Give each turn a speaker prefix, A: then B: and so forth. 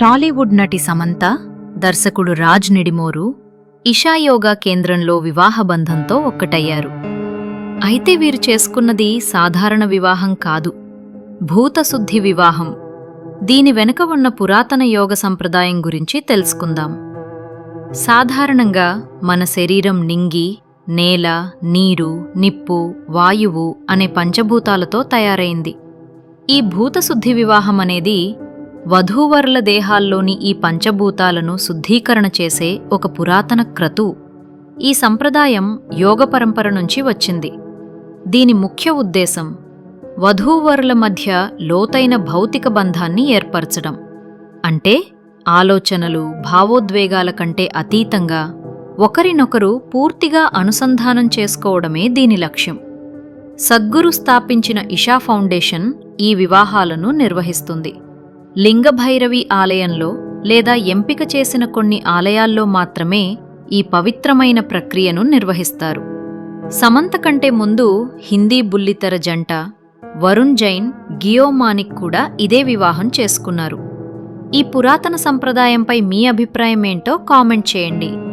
A: టాలీవుడ్ నటి సమంత దర్శకుడు రాజ్ నిడిమోరు ఇషా యోగా కేంద్రంలో వివాహ బంధంతో ఒక్కటయ్యారు. అయితే వీరు చేసుకున్నది సాధారణ వివాహం కాదు భూతశుద్ధి వివాహం. దీని వెనుక ఉన్న పురాతన యోగ సంప్రదాయం గురించి తెలుసుకుందాం. సాధారణంగా మన శరీరం నింగి నేల నీరు నిప్పు వాయువు అనే పంచభూతాలతో తయారైంది. ఈ భూతశుద్ధి వివాహం అనేది వధూవరుల దేహాల్లోని ఈ పంచభూతాలను శుద్ధీకరణ చేసే ఒక పురాతన క్రతు. ఈ సంప్రదాయం యోగ పరంపర నుంచి వచ్చింది. దీని ముఖ్య ఉద్దేశం వధూవరుల మధ్య లోతైన భౌతిక బంధాన్ని ఏర్పరచడం. అంటే ఆలోచనలు భావోద్వేగాల కంటే అతీతంగా ఒకరినొకరు పూర్తిగా అనుసంధానం చేసుకోవడమే దీని లక్ష్యం. సద్గురు స్థాపించిన ఇషా ఫౌండేషన్ ఈ వివాహాలను నిర్వహిస్తుంది. లింగభైరవి ఆలయంలో లేదా ఎంపిక చేసిన కొన్ని ఆలయాల్లో మాత్రమే ఈ పవిత్రమైన ప్రక్రియను నిర్వహిస్తారు. సమంత కంటే ముందు హిందీ బుల్లితెర జంట వరుణ్ జైన్ గియోమానిక్ కూడా ఇదే వివాహం చేసుకున్నారు. ఈ పురాతన సంప్రదాయంపై మీ అభిప్రాయం ఏంటో కామెంట్ చేయండి.